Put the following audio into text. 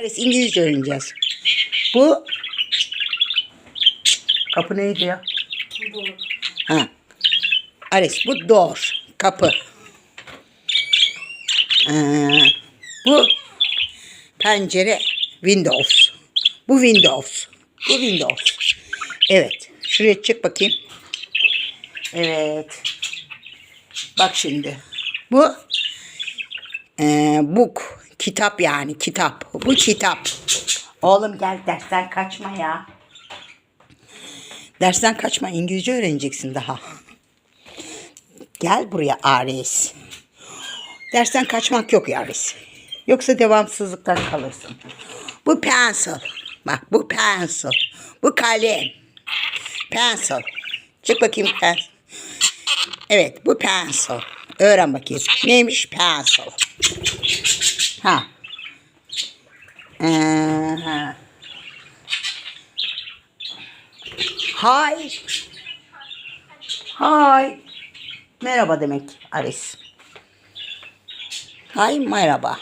İngilizce öğreneceğiz. Bu kapı neydi ya? Ha. Ares bu door. Kapı. Ee, bu pencere windows. Bu windows. Bu windows. Evet. Şuraya çık bakayım. Evet. Bak şimdi. Bu ee, book. Kitap yani kitap. Bu kitap. Oğlum gel dersten kaçma ya. Dersten kaçma İngilizce öğreneceksin daha. Gel buraya Ares. Dersten kaçmak yok Ares. Yoksa devamsızlıktan kalırsın. Bu pencil. Bak bu pencil. Bu kalem. Pencil. Çık bakayım pencil. Evet bu pencil. Öğren bakayım. Neymiş pencil? Ha. Ha. Hi. Hi. Merhaba demek Ares. Hi merhaba.